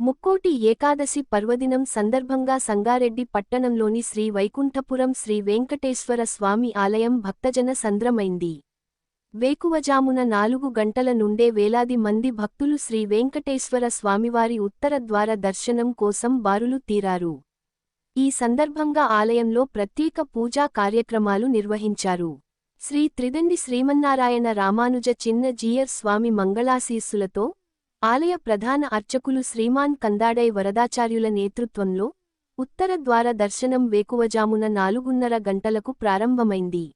ముక్కోటి ఏకాదశి పర్వదినం సందర్భంగా సంగారెడ్డి పట్టణంలోని శ్రీ వైకుంఠపురం శ్రీ వెంకటేశ్వర స్వామి ఆలయం భక్తజన సంద్రమైంది. వేకువజామున నాలుగు గంటల నుండే వేలాది మంది భక్తులు శ్రీ వెంకటేశ్వర స్వామివారి ఉత్తర ద్వార దర్శనం కోసం బారులు తీరారు. ఈ సందర్భంగా ఆలయంలో ప్రత్యేక పూజా కార్యక్రమాలు నిర్వహించారు. శ్రీ త్రిదండి శ్రీమన్నారాయణ రామానుజ చిన్న జీయర్ స్వామి మంగళాశీస్సులతో ఆలయ ప్రధాన అర్చకులు శ్రీమాన్ కందాడై వరదాచార్యుల నేతృత్వంలో ఉత్తర ద్వార దర్శనం వేకువజామున నాలుగున్నర గంటలకు ప్రారంభమైంది.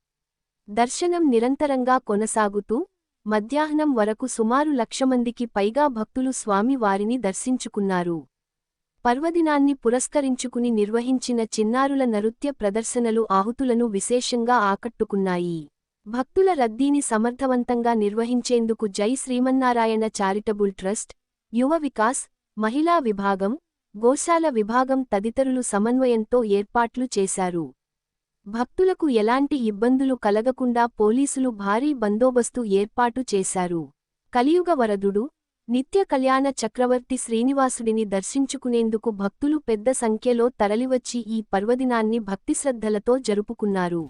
దర్శనం నిరంతరంగా కొనసాగుతూ మధ్యాహ్నం వరకు సుమారు లక్ష మందికి పైగా భక్తులు స్వామి వారిని దర్శించుకున్నారు. పర్వదినాన్ని పురస్కరించుకుని నిర్వహించిన చిన్నారుల నృత్య ప్రదర్శనలు ఆహుతులను విశేషంగా ఆకట్టుకున్నాయి. భక్తుల రద్దీని సమర్థవంతంగా నిర్వహించేందుకు జై శ్రీమన్నారాయణ చారిటబుల్ ట్రస్ట్ యువ వికాస్ మహిళా విభాగం గోశాల విభాగం తదితరులు సమన్వయంతో ఏర్పాట్లు చేశారు. భక్తులకు ఎలాంటి ఇబ్బందులు కలగకుండా పోలీసులు భారీ బందోబస్తు ఏర్పాటు చేశారు. కలియుగ వరదుడు నిత్య కళ్యాణ చక్రవర్తి శ్రీనివాసుడిని దర్శించుకునేందుకు భక్తులు పెద్ద సంఖ్యలో తరలివచ్చి ఈ పర్వదినాన్ని భక్తిశ్రద్ధలతో జరుపుకున్నారు.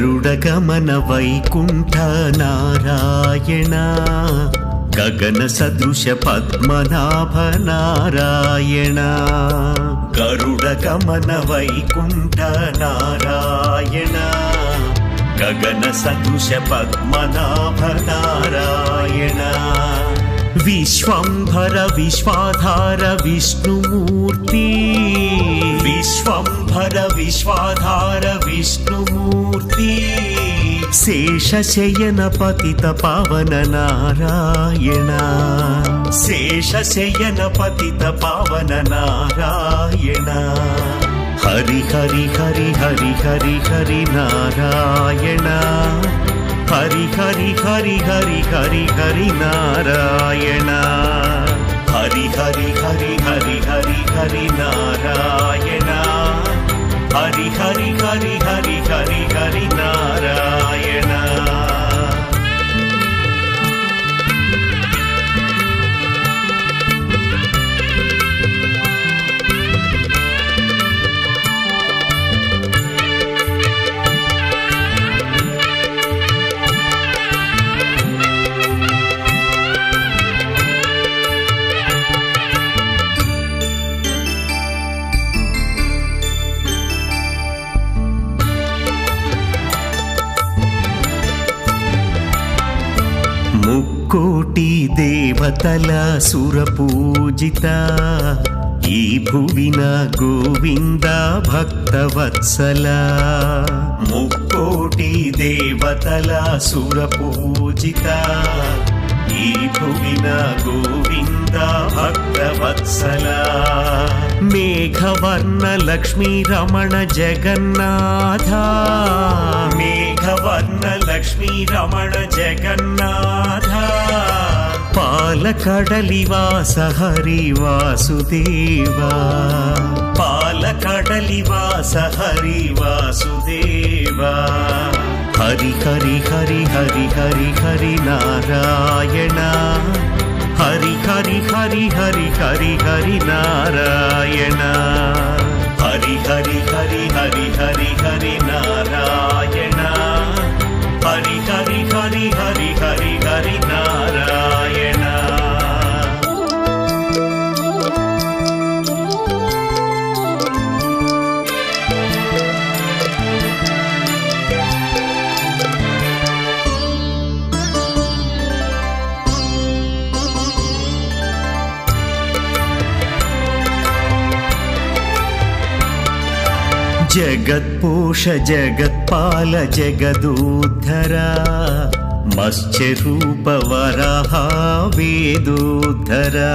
గరుడగమన వైకుంఠ నారాయణ గగన సదృశ పద్మనాభ నారాయణ గరుడగమన వైకుంఠ నారాయణ గగన సదృశ పద్మనాభ నారాయణ విశ్వంభర విశ్వాధార విష్ణుమూర్తి విశ్వంభర విశ్వాధార విష్ణుమూర్తి శేషశయన పతిత పవన నారాయణ శేషశయన పతిత పవన నారాయణ హరి హరి హరి హరి హరి హరి నారాయణ హరి హరి హరి హరి హరి హరి నారాయణ హరి హరి హరి హరి హరి హరి నారాయణ హరి హరి హరి హరి హరి హరి నారాయణ దేవతల సురపూజిత ఈ భువిన గోవింద భక్తవత్సల. ముక్కోటి దేవతల సురపూజిత ఈ భువిన గోవింద భక్తవత్సల. మేఘవర్ణ లక్ష్మీ రమణ జగన్నాథ మేఘవర్ణ లక్ష్మీ రమణ జగన్నాథ. పాలకడలివాస హరి వాసుదేవా పాలకడలివాస హరి వాసుదేవా హరి హరి హరి హరి హరి హరి నారాయణ హరి హరి హరి హరి హరి హరి నారాయణ హరి హరి హరి హరి హరి హరి నారాయణ జగత్పోష జగత్పాల జగదోద్ధరా మత్స్యరూప వరాహ వేదోద్ధరా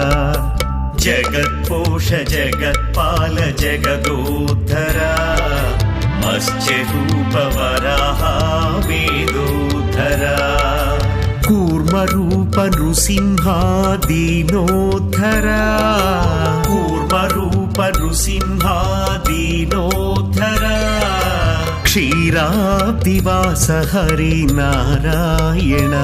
జగత్పోష జగత్పాల జగదోద్ధరా మత్స్యరూప వరాహ వేదోద్ధరా కూర్మరూప నృసింహాదీనోద్ధరా కూర్మరూప నృసింహాదీనోద్ధరా క్షీరాబ్దివాస హరి నారాయణ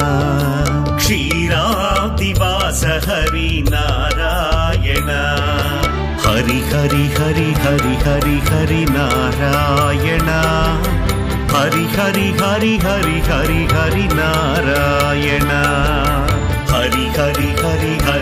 క్షీరాబ్దివాస హరి నారాయణ హరి హరి హరి హరి హరి హరి నారాయణ హరి హరి హరి హరి హరి హరి నారాయణ హరి హరి హరి హరి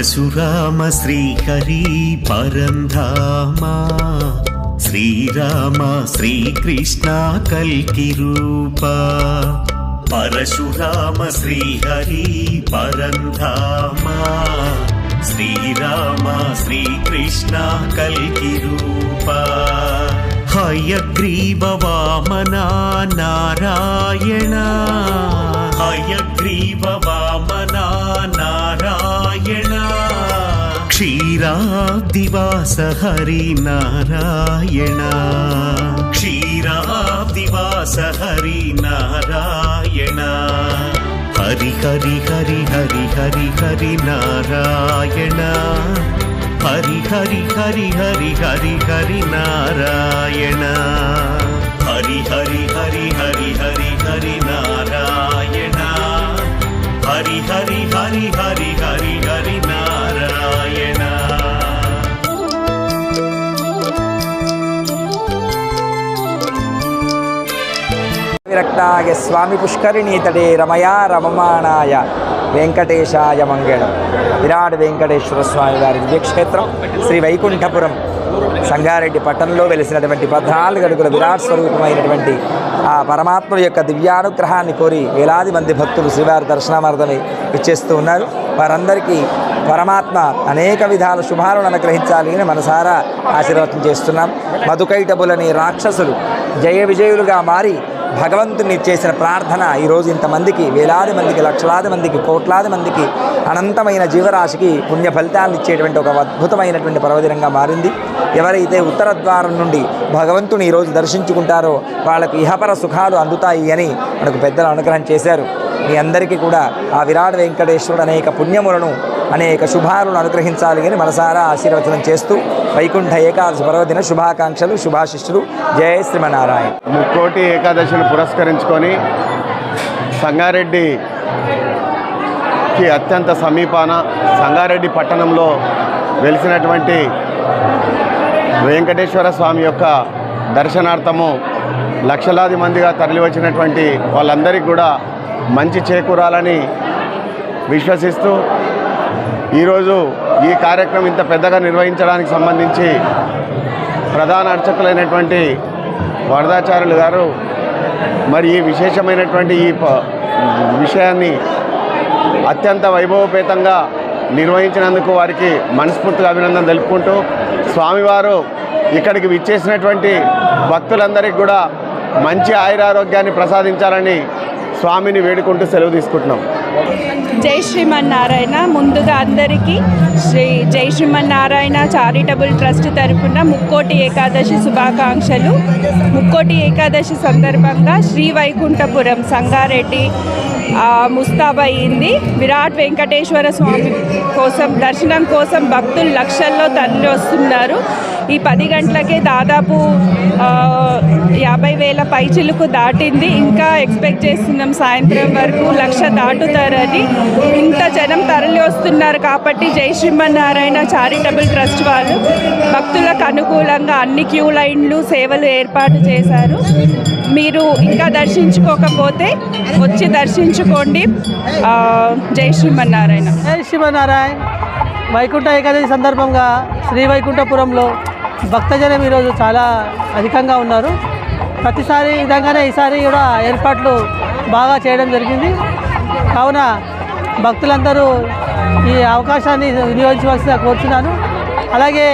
పరశురామ శ్రీహరి పరంధామా. శ్రీరామ శ్రీకృష్ణ కల్కి రూప పరశురామ శ్రీహరి పరంధామా. శ్రీరామ శ్రీకృష్ణ కల్కి రూప హయగ్రీవ వామన నారాయణ. హయగ్రీవ వామన నారాయణ క్షీరాబ్దివాస హరి నారాయణ క్షీరాబ్దివాస హరి నారాయణ హరి హరి హరి హరి హరి హరి నారాయణ హరి హరి హరి హరి హరి హరి నారాయణ హరి హరి హరి హరి హరి హరి నారాయణ హరి హరి హరి హరి హరి విరక్తాయ స్వామి పుష్కరిణీతడే రమయా రమమాణాయ వెంకటేశాయ మంగళం విరాట్ వెంకటేశ్వర స్వామి వారి దివ్యక్షేత్రం శ్రీ వైకుంఠపురం సంగారెడ్డి పట్టణంలో వెలిసినటువంటి పద్నాలుగు అడుగుల విరాట్ స్వరూపమైనటువంటి ఆ పరమాత్మ యొక్క దివ్యానుగ్రహాన్ని కోరి వేలాది మంది భక్తులు శ్రీవారి దర్శనార్థమై ఇచ్చేస్తూ ఉన్నారు. వారందరికీ పరమాత్మ అనేక విధాల శుభాలను అనుగ్రహించాలి అని మనసారా ఆశీర్వాదం చేస్తున్నాం. మధుకైటబులని రాక్షసులు జయ విజయులుగా మారి భగవంతుని చేసిన ప్రార్థన ఈరోజు ఇంతమందికి వేలాది మందికి లక్షలాది మందికి కోట్లాది మందికి అనంతమైన జీవరాశికి పుణ్య ఫలితాలను ఇచ్చేటువంటి ఒక అద్భుతమైనటువంటి పర్వదినంగా మారింది. ఎవరైతే ఉత్తర ద్వారం నుండి భగవంతుని ఈరోజు దర్శించుకుంటారో వాళ్ళకు ఇహపర సుఖాలు అందుతాయి అని మనకు పెద్దలు అనుగ్రహం చేశారు. మీ అందరికీ కూడా ఆ విరాట్ వెంకటేశ్వరుడు అనేక పుణ్యములను అనేక శుభాలను అనుగ్రహించాలి అని మనసారా ఆశీర్వచనం చేస్తూ వైకుంఠ ఏకాదశి పర్వదిన శుభాకాంక్షలు శుభాశిష్యులు. జయ శ్రీమనారాయణ ముక్కోటి ఏకాదశిని పురస్కరించుకొని సంగారెడ్డికి అత్యంత సమీపాన సంగారెడ్డి పట్టణంలో వెలిసినటువంటి వెంకటేశ్వర స్వామి యొక్క దర్శనార్థము లక్షలాది మందిగా తరలివచ్చినటువంటి వాళ్ళందరికీ కూడా మంచి చేకూరాలని విశ్వసిస్తూ ఈరోజు ఈ కార్యక్రమం ఇంత పెద్దగా నిర్వహించడానికి సంబంధించి ప్రధాన అర్చకులైనటువంటి వరదాచార్యులు గారు మరి ఈ విశేషమైనటువంటి ఈ ప- విషయాన్ని అత్యంత వైభవపేతంగా నిర్వహించినందుకు వారికి మనస్ఫూర్తిగా అభినందన తెలుపుకుంటూ స్వామివారు ఇక్కడికి విచ్చేసినటువంటి భక్తులందరికీ కూడా మంచి ఆయురారోగ్యాన్ని ప్రసాదించాలని స్వామిని వేడుకుంటూ సెలవు తీసుకుంటున్నాం. జై శ్రీమన్నారాయణ. ముందుగా అందరికీ శ్రీ జై శ్రీమన్నారాయణ చారిటబుల్ ట్రస్ట్ తరపున ముక్కోటి ఏకాదశి శుభాకాంక్షలు. ముక్కోటి ఏకాదశి సందర్భంగా శ్రీ వైకుంఠపురం సంగారెడ్డి ముస్తాబయ్యింది విరాట్ వెంకటేశ్వర స్వామి కోసం దర్శనం కోసం భక్తులు లక్షల్లో తరలి వస్తున్నారు ఈ పది గంటలకే దాదాపు యాభై వేల పైచిలకు దాటింది. ఇంకా ఎక్స్పెక్ట్ చేస్తున్నాం సాయంత్రం వరకు లక్ష దాటుతారని. ఇంత జనం తరలి వస్తున్నారు కాబట్టి జై శ్రీమన్నారాయణ చారిటబుల్ ట్రస్ట్ వాళ్ళు. భక్తులకు అనుకూలంగా అన్ని క్యూ లైన్లు సేవలు ఏర్పాటు చేశారు. మీరు ఇంకా దర్శించుకోకపోతే వచ్చి దర్శించుకోండి. జై శ్రీమన్నారాయణ. జై శ్రీమన్నారాయణ. వైకుంఠ ఏకాదశి సందర్భంగా శ్రీ వైకుంఠపురంలో భక్తజనం ఈరోజు చాలా అధికంగా ఉన్నారు. ప్రతిసారి విధంగానే ఈసారి కూడా ఏర్పాట్లు బాగా చేయడం జరిగింది. కావున భక్తులందరూ ఈ అవకాశాన్ని వినియోగించవలసిగా కోరుతున్నాను అలాగే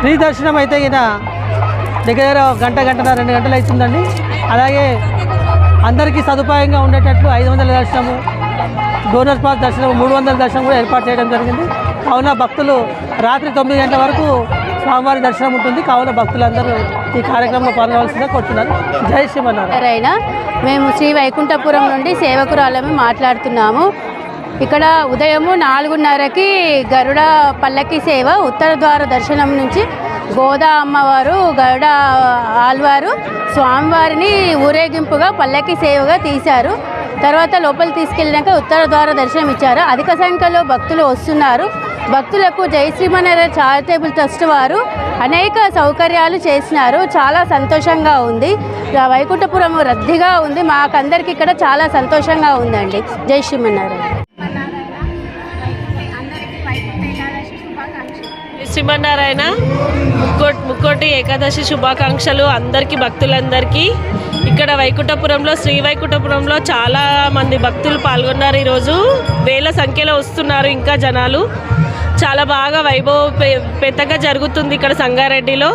ఫ్రీ దర్శనం అయితే ఈయన దగ్గర గంట గంటన రెండు గంటలు అవుతుందండి. అలాగే అందరికీ సదుపాయంగా ఉండేటట్లు ఐదు వందల దర్శనము డోనర్ పాస్ దర్శనం మూడు వందల దర్శనం కూడా ఏర్పాటు చేయడం జరిగింది. కావున భక్తులు రాత్రి తొమ్మిది గంటల వరకు స్వామివారి దర్శనం ఉంటుంది. కావున భక్తులందరూ ఈ కార్యక్రమంలో పాల్గొనవలసిందిగా కోరుతున్నారు జై శ్రీమన్నారాయణ. మేము శ్రీ వైకుంఠపురం నుండి సేవకురాలమే మాట్లాడుతున్నాము. ఇక్కడ ఉదయము నాలుగున్నరకి గరుడ పల్లకి సేవ ఉత్తర ద్వార దర్శనం నుంచి గోదా అమ్మవారు గరుడ ఆల్వారు స్వామివారిని ఊరేగింపుగా పల్లకి సేవగా తీశారు. తర్వాత లోపలి తీసుకెళ్ళినాక ఉత్తర ద్వార దర్శనం ఇచ్చారు. అధిక సంఖ్యలో భక్తులు వస్తున్నారు. భక్తులకు జై శ్రీమన్నారాయణ చారిటబుల్ ట్రస్ట్ వారు అనేక సౌకర్యాలు చేసినారు. చాలా సంతోషంగా ఉంది. వైకుంఠపురం రద్దీగా ఉంది. మాకందరికి ఇక్కడ చాలా సంతోషంగా ఉందండి. జై శ్రీమన్నారాయణ శ్రీమన్నారాయణ ముక్కోటి ముక్కోటి ఏకాదశి శుభాకాంక్షలు అందరికీ భక్తులందరికీ. ఇక్కడ వైకుంఠపురంలో శ్రీ వైకుంఠపురంలో చాలా మంది భక్తులు పాల్గొన్నారు ఈరోజు. వేల సంఖ్యలో వస్తున్నారు ఇంకా జనాలు. చాలా బాగా వైభవ పెద్దగా జరుగుతుంది ఇక్కడ సంగారెడ్డిలో.